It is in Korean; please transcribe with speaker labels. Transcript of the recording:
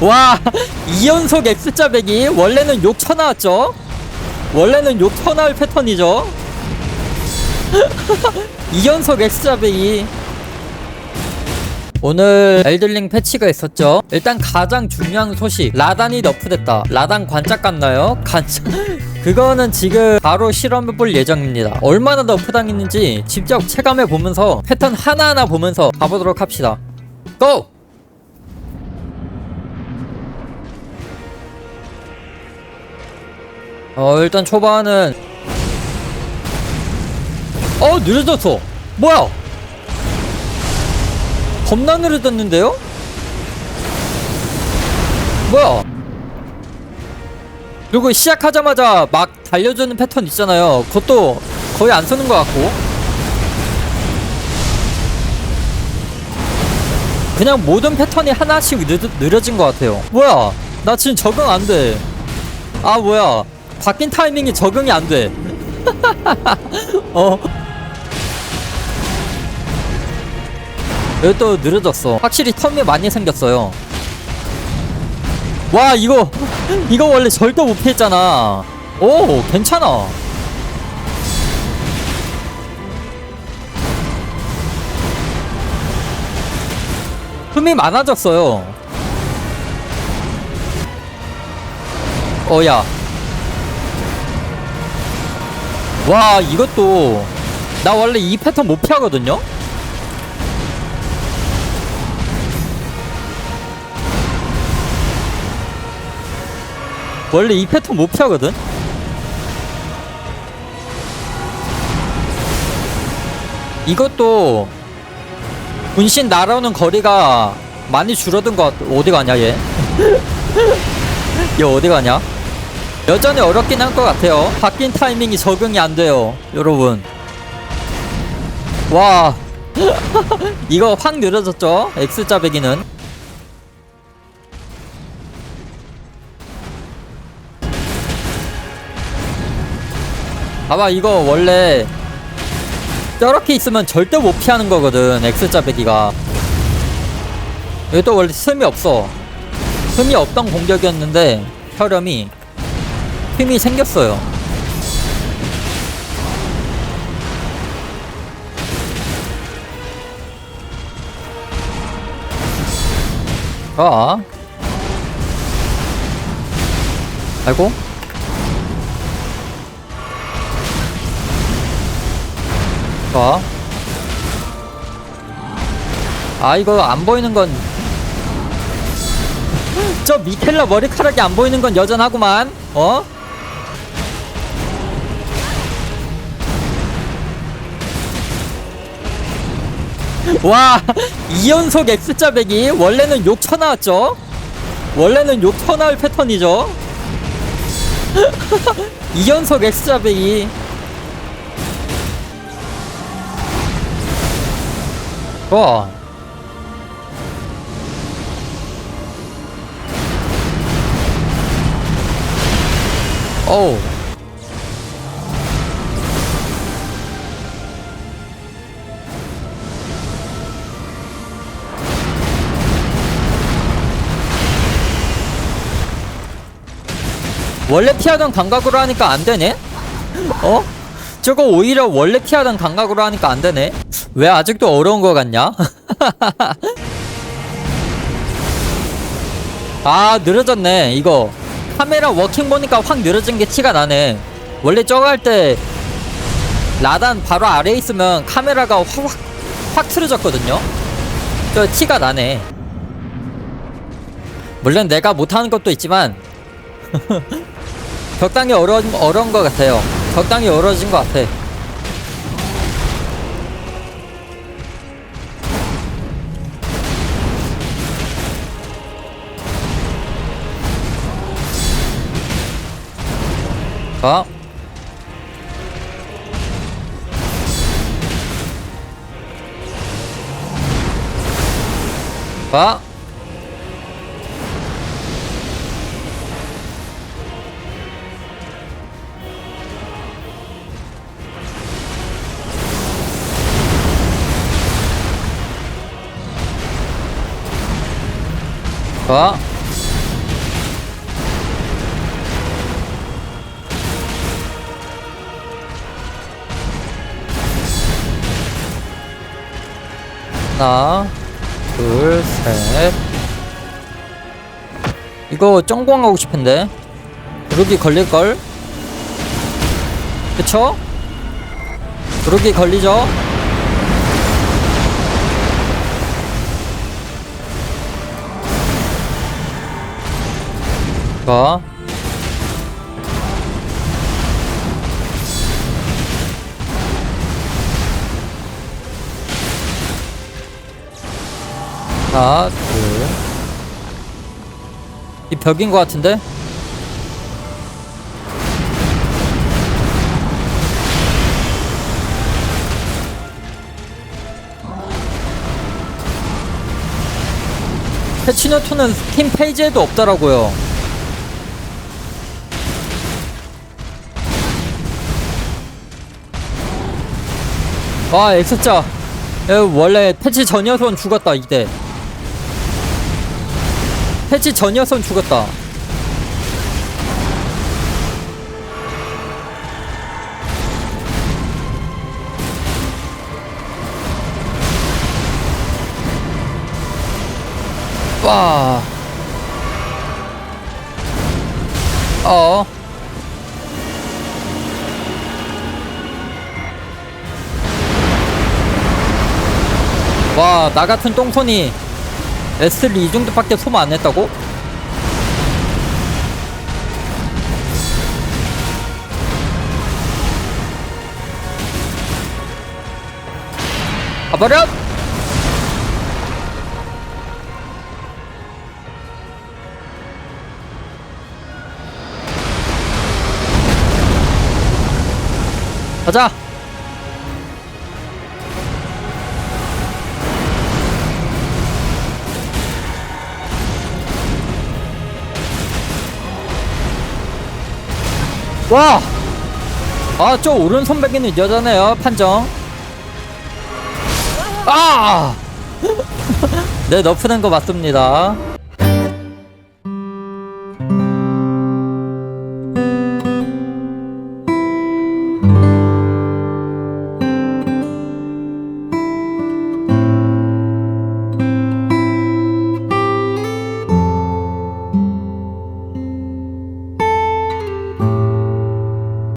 Speaker 1: 와 2연속 X자 배기 원래는 욕 쳐나왔죠? 원래는 욕 쳐나올 패턴이죠? 2연속 X자 배기 오늘 엘들링 패치가 있었죠? 일단 가장 중요한 소식 라단이 너프됐다. 라단 관짝 같나요? 관짝. 그거는 지금 바로 실험해볼 예정입니다. 얼마나 너프당했는지 직접 체감해 보면서 패턴 하나하나 보면서 가보도록 합시다. 고! 어 일단 초반은 어 느려졌어. 뭐야? 겁나 느려졌는데요? 뭐야? 그리고 시작하자마자 막 달려주는 패턴 있잖아요. 그것도 거의 안 쓰는 것 같고. 그냥 모든 패턴이 하나씩 느려, 느려진 것 같아요. 뭐야? 나 지금 적응 안돼. 아 뭐야 바뀐 타이밍이 적응이 안 돼. 어? 여기 또 느려졌어. 확실히 텀이 많이 생겼어요. 와 이거 이거 원래 절대 못 피했잖아. 오 괜찮아. 흠이 많아졌어요. 어야 와 이것도 나 원래 이 패턴 못 피하거든요 원래 이 패턴 못 피하거든 이것도 분신 날아오는 거리가 많이 줄어든 것 같... 어디 가냐 얘? 얘 어디 가냐? 여전히 어렵긴 한 것 같아요. 바뀐 타이밍이 적응이 안 돼요 여러분. 와. 이거 확 느려졌죠? X자 배기는? 봐봐 이거 원래 저렇게 있으면 절대 못 피하는 거거든 X자 배기가. 또 원래 틈이 없어. 틈이 없던 공격이었는데 혈염이 힘이 생겼어요 자 아이고 자. 아 이거 안 보이는 건 저 미켈라 머리카락이 안 보이는 건 여전하구만 어? 와 2연속 X자 배기 원래는 욕 쳐나왔죠? 원래는 욕 쳐나올 패턴이죠? 2연속 X자 배기 와. 어우 원래 피하던 감각으로 하니까 안 되네? 어? 저거 오히려 원래 피하던 감각으로 하니까 안 되네? 왜 아직도 어려운 거 같냐? 아, 늘어졌네, 이거. 카메라 워킹 보니까 확 늘어진 게 티가 나네. 원래 저거 할 때, 라단 바로 아래에 있으면 카메라가 확, 확, 확 틀어졌거든요? 저 티가 나네. 물론 내가 못하는 것도 있지만, 적당히 어려운, 어려운 것 같아요. 적당히 어려워진 것 같아. 자. 자. 좋다 하나 둘셋 이거 쩡공 하고 싶은데 그러기 걸릴걸 그쵸? 그러기 걸리죠? 자. 하나, 둘. 이 벽인 것 같은데? 패치노트는 스팀 페이지에도 없더라고요. 와, X자. 야, 원래 패치 전이어선 죽었다, 이때. 패치 전이어선 죽었다. 와. 어. 와, 나 같은 똥손이 S를 이 정도밖에 소모 안 했다고? 가버려! 가자! 와! 아, 저 오른손 베기는 여자네요, 판정. 아! 네, 너프된 거 맞습니다.